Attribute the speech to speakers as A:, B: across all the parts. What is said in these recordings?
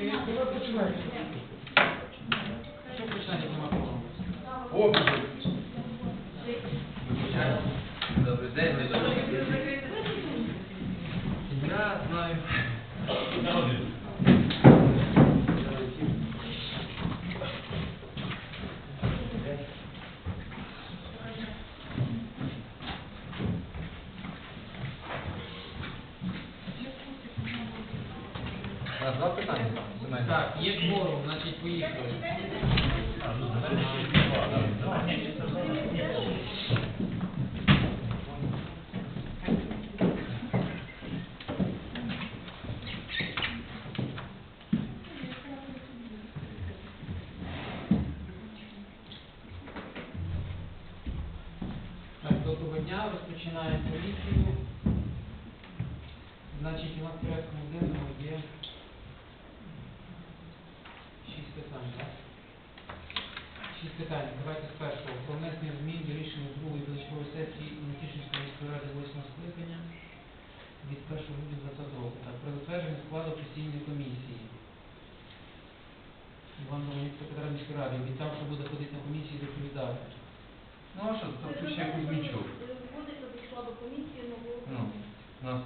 A: Ти
B: Так, є кворум, значить поїхали. Так, доброго дня, розпочинаємо комісію. Значить, у нас в порядку денному є так? Шість питань. Давайте з першого. Про внесення змін до рішення другої позачергової сесії Нетішинської міської ради 8 скликання від 1 грудня 20 року. Так, про затвердження складу постійної комісії. Іван Домінік, секретар міської ради, обіцяв, що буде ходити на комісії і доповідати.
C: Ну а що, тут ще Кузьмічук.
D: Вводиться до складу комісії нового.
C: Ну, у нас.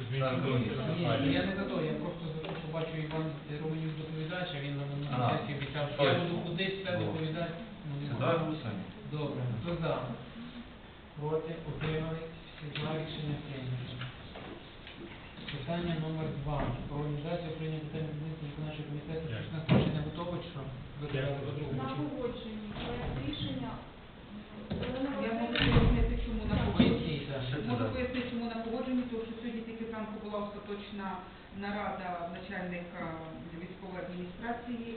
B: Ні, я не за то, я просто за те, що бачу Іван Романюк доповідач, а він на
C: А,
B: минулій сесії обіцяв, що я буду все доповідати. Ну, знаю.
C: голосуємо.
B: Добре, хто за? Проти, утримались, всі за рішення прийнято. Питання номер два. Про організацію прийняття питання будинку виконавчого комітету. Щось у нас ще не готово, чи що? Ви казали по другому
D: На
B: чи?
D: погодженні проект рішення.
E: Я можу пояснити, чому на погодженні. Можу
C: за-
E: пояснити, чому на погодженні, тому що сьогодні тільки зранку була остаточна нарада начальника військової адміністрації.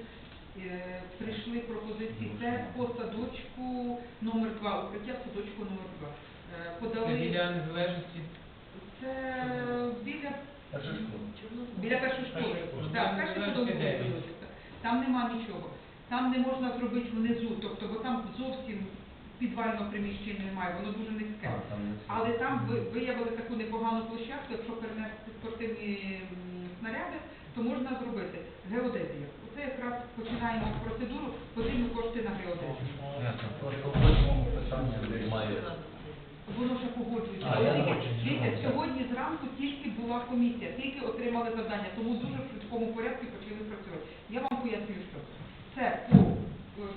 E: Е, Прийшли пропозиції. Це по садочку номер 2 укриття в садочку номер 2 Е, Подали
B: біля незалежності.
E: це біля
C: Перша школа.
E: Біля першої школи.
B: школи.
E: Так,
B: Ну, він?
E: вулиця. Там нема нічого. Там не можна зробити внизу, тобто, бо там зовсім підвального приміщення немає, воно дуже низьке.
C: А, там.
E: Але там виявили таку непогану площадку, якщо перенести спортивні снаряди, то можна зробити геодезію. Оце якраз починаємо процедуру, потрібно кошти на геодезію.
C: Питанню немає.
E: Воно вже погоджується. Дивіться, сьогодні зранку тільки була комісія, тільки отримали завдання, тому дуже в швидкому порядку почали працювати. Я вам пояснюю, що це по е,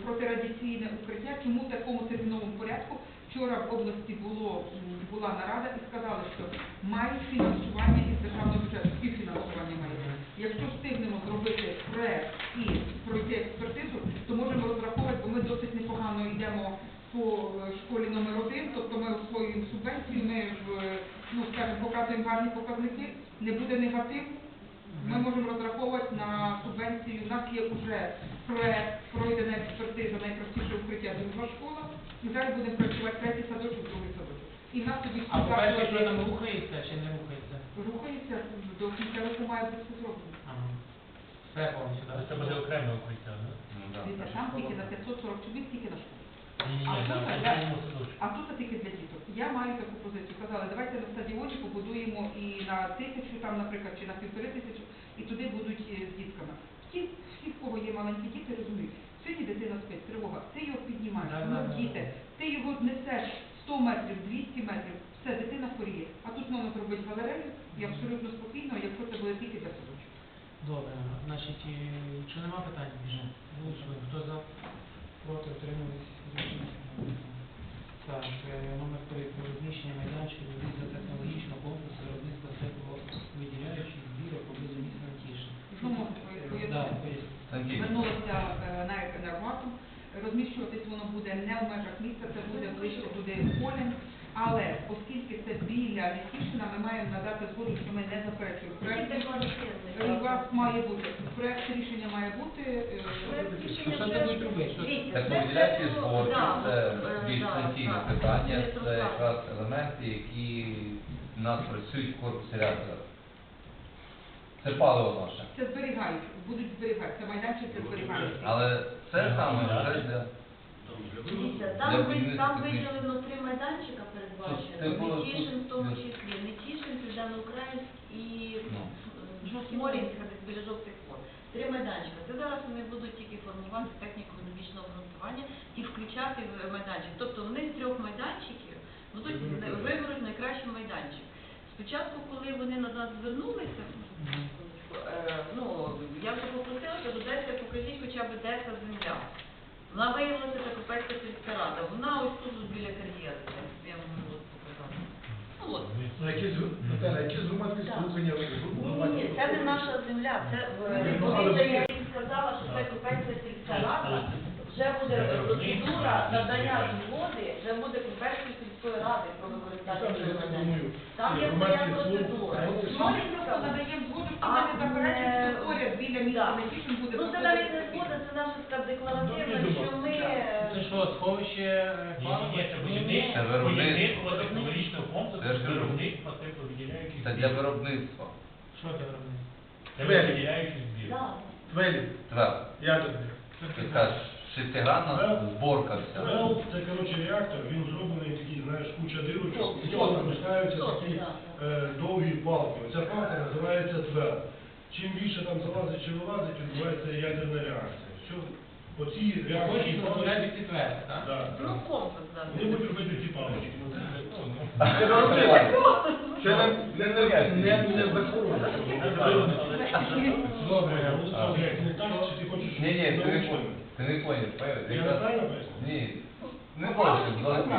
E: протирадіаційне укриття, чому в такому терміновому порядку. Вчора в області було, була нарада і сказали, що мають фінансування із державного бюджету, співфінансування має. Якщо встигнемо зробити проект і пройти експертизу, то можемо розраховувати, бо ми досить непогано йдемо по е, школі номер один, тобто ми освоюємо субвенцію, ми е, ну, скажімо, показуємо гарні показники, не буде негатив. Ми можемо розраховувати на субвенцію. У нас є вже проект, пройдена експертиза, найпростіше укриття друга школа. І зараз будемо працювати третій садочок, другий садочок. І в нас тоді
B: А по-перше, що
E: заклади
B: рухається чи не рухається?
E: рухається до кінця року має бути все зроблено.
B: Ага. Все повністю, так?
F: Це буде окреме укриття, да?
C: Ну,
E: Дивіться, там тільки на 540 чоловік, тільки на школу.
F: Ні, ні,
E: А
F: ні,
E: тут
F: на садочку.
E: А тут тільки для діток. Я маю таку позицію. Казали, давайте на стадіоні побудуємо і на тисячу, там, наприклад, чи на півтори тисячі, і туди будуть е, з дітками. Всі, всі, в кого є маленькі діти, розуміють. Сьогодні дитина спить, тривога, ти його піднімаєш, ну,
B: да,
E: діти, ти його несеш 100 метрів, 200 метрів, все, дитина хворіє. А тут можна зробити галерею і абсолютно спокійно, якщо це буде тільки для садочку.
B: Добре, значить, якщо нема питань більше, голосуємо. Хто за? Проти, утримались, рішення. Так, е, номер три про розміщення майданчиків технологічного комплексу виробництва тепловиділяючих збірок поблизу міста Тішин.
E: Знову е,
B: Да,
E: поясню.
B: поясніть.
C: Сергій.
E: Звернулося е, на енергоатом. Розміщуватись воно буде не в межах міста, це буде ближче туди полем. Але оскільки це біля Нетішина, ми маємо надати згоду, що ми не заперечуємо. Проект Е, у вас має бути проект рішення має бути. е,
B: Що що це будуть робити?
C: Так виділяйте зборки, це більш сенсійне питання, це якраз елементи, які в нас працюють в корпусі реактора. Це паливо наше.
E: Це зберігають, будуть зберігати. Це майданчик для зберігання.
C: Але це саме вже для
G: Дивіться, там, ви- там виділено три майданчика передбачено. Нетішин в тому числі. Нетішин, Південноукраїнськ і
C: Ну.
G: е, Смолінська, біля жовтих вод. Три майданчика. Це зараз вони будуть тільки формувати техніко-економічне обґрунтування і включати в майданчик. Тобто вони з трьох майданчиків будуть виберуть найкращий майданчик. Спочатку, коли вони на нас звернулися, е, ну, я вже попросила, що додайте, покажіть хоча б де ця земля. Вона виявилася та Копецька сільська рада. Вона ось тут от біля кар'єри. Я вам можу от показати. Ну от.
A: На якісь, Наталя, якісь громадські
G: Так.
A: слухання.
G: Ні, ні, це не наша земля. Це е, позиція, я їм сказала, що це Копецька сільська рада. Вже буде процедура надання згоди, вже буде Копецької сільської ради про використання
A: Там я думаю,
G: є своя
A: громадські
G: процедура.
A: слухання.
E: Ми просто надаємо згоду, не заперечуємо, що поряд біля міста
G: Так.
E: Нетішин буде
G: Ну це навіть не згода, це наша така декларативна, що ми...
B: Це що, сховище е,
F: Ні, це
C: виробництво. Це ж
F: це виробництво тепловиділяючих
C: Це для виробництва.
B: Що це робити?
F: Тепловиділяючих збір.
G: Да.
A: Твелі,
C: Твер.
A: ядерні.
C: Це така шестигранна зборка вся.
H: Трел це коротше реактор, він зроблений такий, знаєш, куча дирочок, в нього
G: топ.
H: запускаються такі е, довгі палки. Оця палка називається твел. Чим більше там залазить чи вилазить, відбувається ядерна реакція. Все, оці реакції
B: дозволяти підтвердити, так?
H: да,
G: Ну
H: да.
G: комплекс, так.
H: Вони будуть робити ці палочки. Це,
A: Це не, не, не, не, не.
B: Добре.
C: А.
H: Не так, чи ти хочеш
C: Ні, ні, ти. Ти не понял, понял?
H: Я
C: Якраз-
H: неправильно?
C: Ні. Не
E: Палочки
C: зовсім,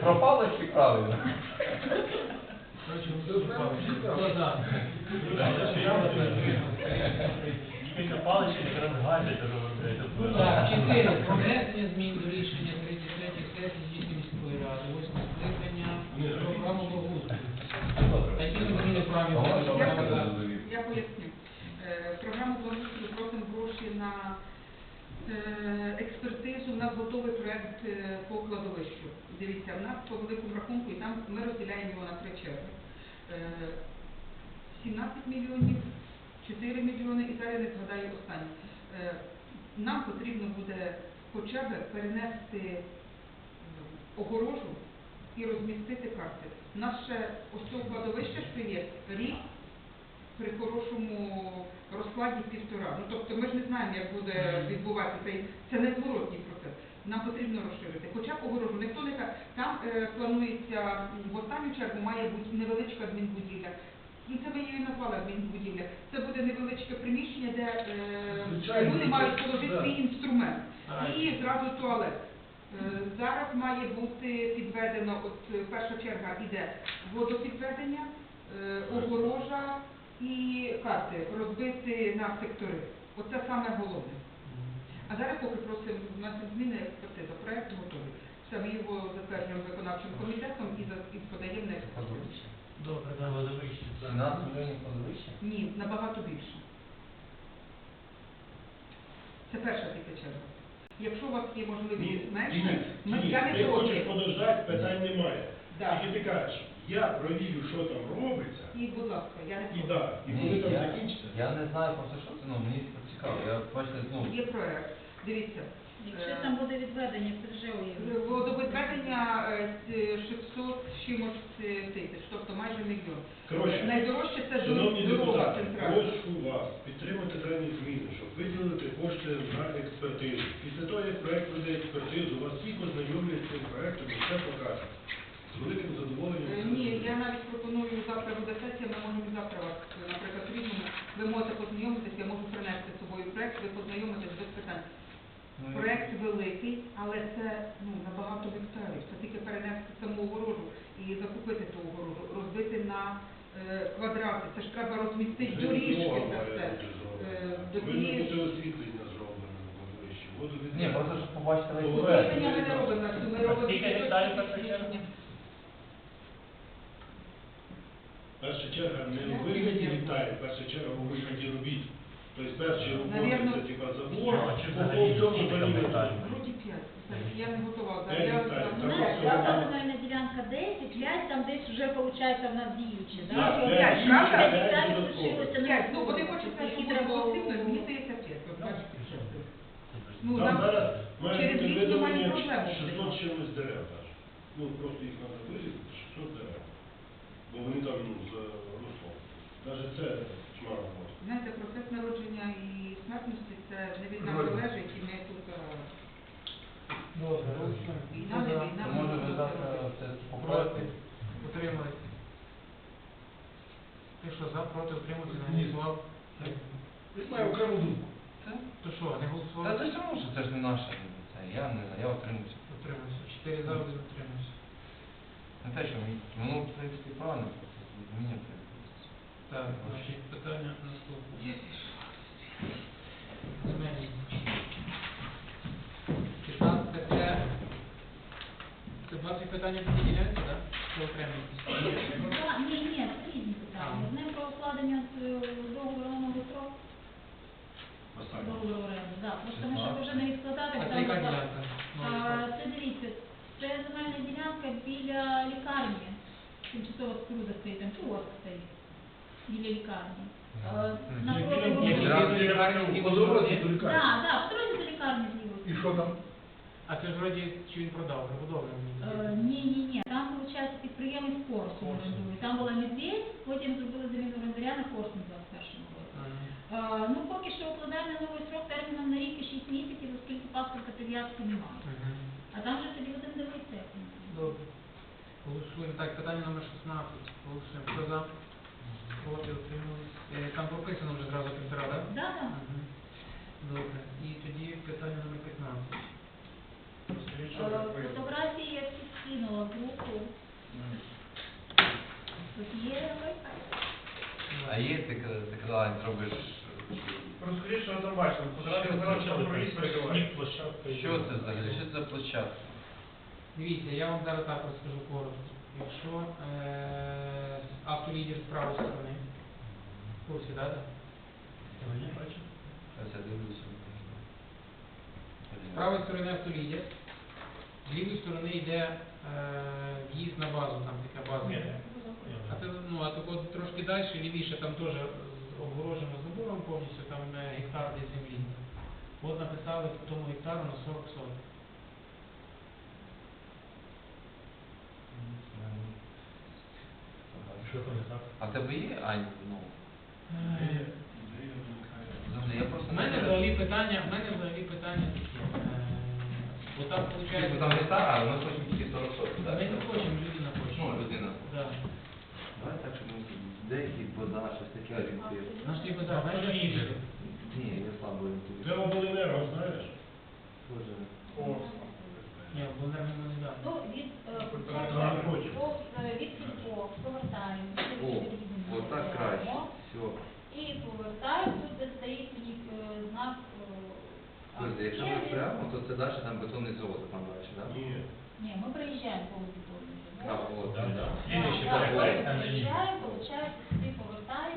E: Пропало
C: чи
E: правильно.
F: Палички якраз гадять, що виробляють.
B: Так, 4. Внесення змін до рішення
E: Дивіться, в нас по великому рахунку, і там ми розділяємо його на три черги. Е, 17 мільйонів, 4 мільйони і зараз не згадаю останнє. Е, Нам потрібно буде хоча б перенести е, огорожу і розмістити карти. У нас ще ось цього кладовища, що є, рік при хорошому розкладі півтора. Ну тобто ми ж не знаємо, як буде відбуватися це незворотній процес. Нам потрібно розширити. Хоча б огорожу. Ніхто не каже, там е, планується в останню чергу має бути невеличка адмінбудівля. Ну це ми її назвали адмінбудівля. Це буде невеличке приміщення, де е,
A: Звичайно,
E: люди мають положити
A: да.
E: свій інструмент. І зразу туалет. Е, Зараз має бути підведено, от е, перша черга іде водопідведення, е, огорожа і карти розбити на сектори. Оце саме головне. А зараз поки просимо у нас зміни експертиза, проект готовий. Все, ми його затверджуємо виконавчим комітетом і, за- і подаємо на експертизу.
B: Добре,
F: На
B: да.
F: водовищі.
C: 17 мільйонів кладовища?
E: Ні, набагато більше. Це перша тільки черга. Якщо у вас є можливість менше, ми
H: ні,
E: я не
H: ти хочеш
E: проти.
H: подождати, питань немає.
E: Да.
H: Тільки ти кажеш, я провірю, що там робиться,
E: І, будь ласка, я не
H: і
E: проти.
H: да, і коли там
C: я,
H: закінчиться.
C: я не знаю просто що це, ну мені це цікаво. Я бачите, ну,
E: Є проект. Дивіться.
D: Якщо там буде відведення, це вже уявно.
E: Водовідведення е, ц- 600 з чимось е, тисяч, тобто майже мільйон.
H: Коротше,
E: Найдорожче це
H: Шановні
E: дорога
H: депутати,
E: центральна.
H: прошу вас підтримати дані зміни, щоб виділити кошти на експертизу. Після того, як проект веде експертизу, вас всіх ознайомлять з цим проектом і все покажуть. З великим задоволенням.
E: Е, Ні, я навіть пропоную завтра буде сесія, ми можемо завтра вас, е, наприклад, в різному. Ви можете познайомитися, я можу з проект, ви познайомитесь без питань.
C: ну,
E: Проект великий, але це ну, на багато гектарів. Це тільки перенести саму огорожу і закупити ту огорожу, розбити на е, квадрати. Це ж треба розмістити доріжки це все. Е, до тієї ж-
H: освітлення зроблено на кладовищі.
C: Ні, просто щоб побачити весь
H: Ну,
C: проект.
E: Освітлення ми не робимо на всю, ми робимо
F: Скільки
E: тільки
F: гектарів перша черга?
E: освітлення.
H: Перша черга не у вигляді гектарів, перша черга у вигляді робіт. Тобто перші роботи
E: Навірно,
H: це типа забор,
F: А чи
H: по периметру.
F: гектарів?
E: Вроді п'ять. Я не готова. Я- я-
D: земельна ділянка 10, 5 там десь вже виходить в нас діючі. да?
H: Так,
E: п'ять,
H: п'ять,
E: правда? Ну, вони хочуть, щоб
D: треба
E: було активно, мені здається п'ять. От бачите, що це. Ну,
H: Там зараз
E: через рік немає проблем.
H: 600 чимось дерев даже. Ну просто їх треба вирізати, 600 дерев. Бо вони там ну, за руслом. Навіть це чмара може.
E: Знаєте, процес народження і смертності це не від нас залежить, і ми тут
B: Добре,
E: війна, не війна. Ми
C: може ви
E: будемо
C: завтра це?
B: Утримались? Ти що, за, проти, утримався, не
A: Ні.
B: голосував?
A: Він має окрему думку.
B: То що, не
C: Та
B: голосував?
C: це ж тому, що це ж не наше. Це я не знаю, я отримався.
B: Утримався. Чотири за, один утримався.
C: Не те, що мені- воно, в принципі, правильно. Мені
B: Так, значить, питання питання по ділянці, так? Це окремі?
D: Да, Ні, ні, це різні питання. Одне про укладення е, договору на новий. Договору оренди, да. Просто ми щоб вже не відкладати,
B: А це
D: там
B: яка ділянка?
D: Це дивіться, це земельна ділянка біля лікарні. Тимчасова споруда стоїть, там кіоск стоїть. Біля напроти
B: лікарні.
D: Так, так, в дорозі до лікарні.
A: І що там?
B: А це ж вроді, чи він продав, мені
D: Е. Ні, ні, ні. Там, виходить, підприємець Корсун
B: Корсун.
D: орендує. Там була медведь, потім зробили заміну орендаря на Корсун в 21 році. Е, Ну, поки що укладаємо на новий срок терміном на рік і 6 місяців, оскільки паспорта прив'язки немає. А там вже тоді будемо дивитися. як воно.
B: Добре. Голосуємо. Так, питання номер 16. Голосуємо. Хто за? Проти, утримались. Е, Там прописано вже зразу півтора, так?
D: Да, да.
B: Мгм. Добре. І тоді питання номер 15.
F: Розкажіть, що
D: Е,
F: ви прийняли.
D: Фотографії я всі скинула в групу. Тут є
C: А є, ти, ти казала, не зробиш...
F: Розкажіть, що там. Фотографії
B: Що
C: це взагалі? Що це за площадка?
B: Дивіться, я вам зараз так розкажу коротко. Якщо е, автолідер з правої сторони, в курсі,
C: дивлюся.
B: З правої сторони автолідер, з лівої сторони йде е, в'їзд на базу, там така база. йде. А це, ну, а так от трошки далі, лівіше, там теж з- обгорожено забором повністю, там е, гектар десь землі. От написали по тому гектару на 40 соток.
F: Що там не так?
C: А в тебе є, Ань, ну, взагалі, я просто
B: У мене взагалі питання, в мене взагалі питання е, Бо там
C: Типу
B: виходить...
C: там гектар, а ми хочемо тільки 40 соток, так?
B: Ми не хочемо, людина хоче.
C: Ну, людина.
B: Да.
C: Давай так, щоб ми деякі вода, щось таке орієнтує.
B: Наш ті вода, знаєш, що їде?
C: Ні, я слабо орієнтую.
H: Це обленерго, знаєш?
C: Дуже.
B: Ні, бо не не да.
D: Ну, від, е, по- е, повертаємо.
C: О, отак краще. Все.
D: І повертаємо, тут де стоїть у них е, знак. Е,
C: Слухайте, якщо ми прямо, то це далі там бетонний завод, там далі, так?
H: Ні.
D: Ні, ми проїжджаємо по.
C: А, от,
F: Да, да.
C: да.
F: Слідуючий
D: Так, так. Проїжджаємо, виходить, сюди.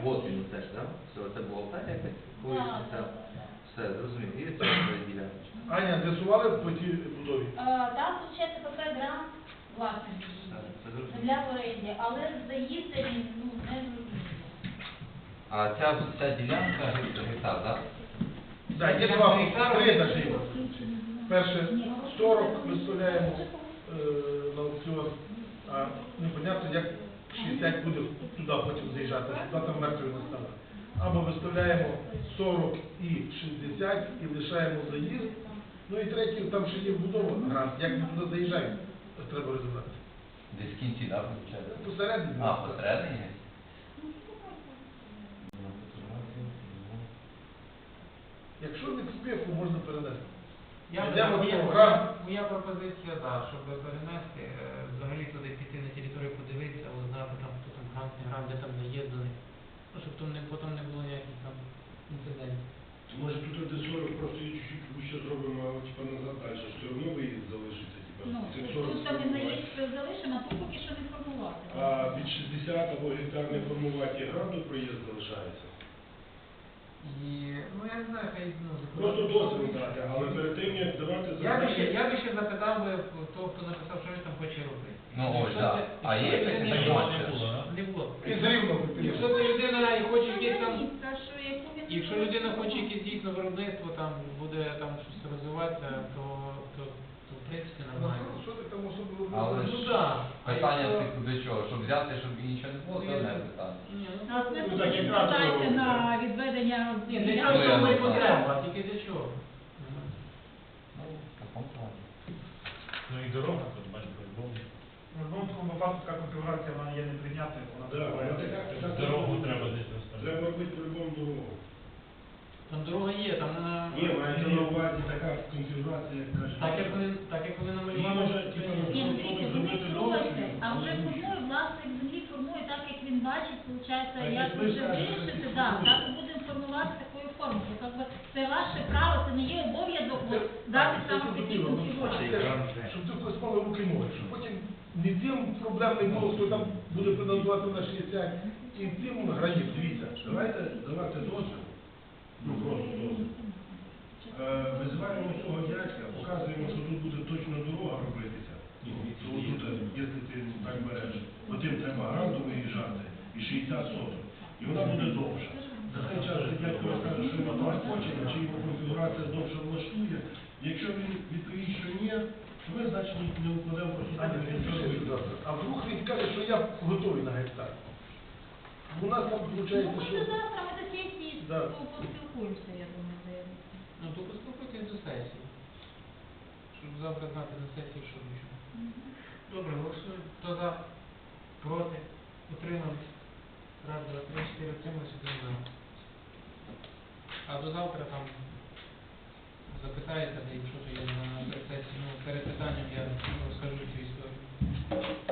C: От він теж, так? Все, це бухгалтерія,
D: Так,
C: колись
D: так, так, так.
C: Все, зрозумів. І це діляночка.
A: Аня, з'ясували по тій будові?
D: Е, Там, виходить, ПП грант власне
C: Все, це зрозумів.
D: земля в оренді, але заїзд він ну, не зрозуміло.
C: А ця вся ділянка гектар, так?
A: Так, є два, три. Перше, 40 виставляємо е, на аукціон, а непонятно, як 60 буде туди потім заїжджати, туди там мертві не. Або виставляємо 40 і 60 і лишаємо заїзд. Ну і третє, там ще є вбудова грант, як ми туди заїжджаємо, треба розібратися.
C: Десь в кінці, так, виходить?
A: Посередині.
C: А, посередині?
A: Якщо не к спеху, можна перенести.
B: Я
A: Йдемо
B: моя, моя, пропозиція, да, щоб перенести, е, взагалі туди піти на територію подивитися, узнати там, хто там грант, не грант, де там заїзданий. Ну, щоб там не, потім не було ніяких там інцидентів.
H: Може тут де 40 просто її чуть-чуть вище зробимо, а типа назад далі. Все одно виїзд залишиться, типа.
D: Ну, тут там і заїзд залишимо, а тут поки що не формувати.
H: А від 60 або гектар не формувати і гранду проїзд залишається.
B: І, ну, я не знаю, хай, ну,
H: Просто дозвіл дати, але перед тим, як давати
B: Я би ще, я би ще запитав би в того, хто написав, що він там хоче робити.
C: Ну, ось,
B: Якщо
C: да.
B: це-
C: А є
B: якщо це не
C: інформація?
B: було, Не Якщо це людина і хоче якесь там, якщо людина хоче якесь дійсно виробництво, там буде там щось розвиватися, то, то, то в принципі,
A: Ну,
B: нормально.
A: Що ти там особливо?
C: Але
B: Ну
C: ж
B: да.
C: питання
B: А
C: до чого? Щоб взяти, щоб і нічого не було, це одне питання.
D: А це
H: Ну, так, якраз
D: звертається
H: того.
D: на відведення
B: для чого
C: не знаю.
B: потреба, а тільки для чого?
C: Ну,
F: і дорога, тут бачите, по-любому.
I: В будь-якому випадку така конфігурація вона є неприйнятною, вона
H: Да, вона така,
F: Дорогу треба десь розставити.
H: Треба робити по-любому дорогу.
B: Там дорога є, там на...
H: Ні, мається на увазі така конфігурація, як каже.
B: Так як вони, так як вони намалювали.
H: може, типу,
D: Ні,
H: ну,
D: дивіться,
H: зробити
D: вони
H: дорожче,
D: формують, а вже
H: але
D: формує, власник землі формує так, як він бачить, виходить, як
H: ви
D: вже
H: скажете,
D: вирішити,
H: так,
D: так,
H: і
D: будемо формувати такою формою. Как би це ваше право, це не є обов'язок от, дати саме такі функції.
A: Щоб тут хтось мали руки ноги, щоб потім не тим проблем не було, хто там буде претендувати на 60, і тим граніт. Дивіться,
H: Давайте давати дозвіл, ну просто дозвіл. Е, Визиваємо цього дядька, показуємо, що тут буде точно дорога робитися. То тут, е, якщо ти так береш, потім треба гранду виїжджати і 60 соток. І вона буде довша. За цей час цей дядько розкаже, що йому того хоче, чи його конфігурація довше влаштує. Якщо він відповість, що ні, то ми, значить, не укладемо просто
A: Аня,
H: так,
A: ти
H: нічого не
A: пиши
H: буде.
A: завтра. А вдруг він каже, що я готовий на гектар. У нас там
D: Ну,
A: виходить,
D: ми
A: що...
D: до завтра, ми до сесії
A: Да.
D: поспілкуємося, я думаю, заявити.
B: Ну, то поспілкуйтесь до сесії. Щоб завтра знати на сесії, що що. Добре, голосуємо. Хто за? Проти? Утримались? Раз, два, три, чотири, утримались, один за. А до завтра там запитаєте, якщо то я на перед питанням я розкажу цю історію.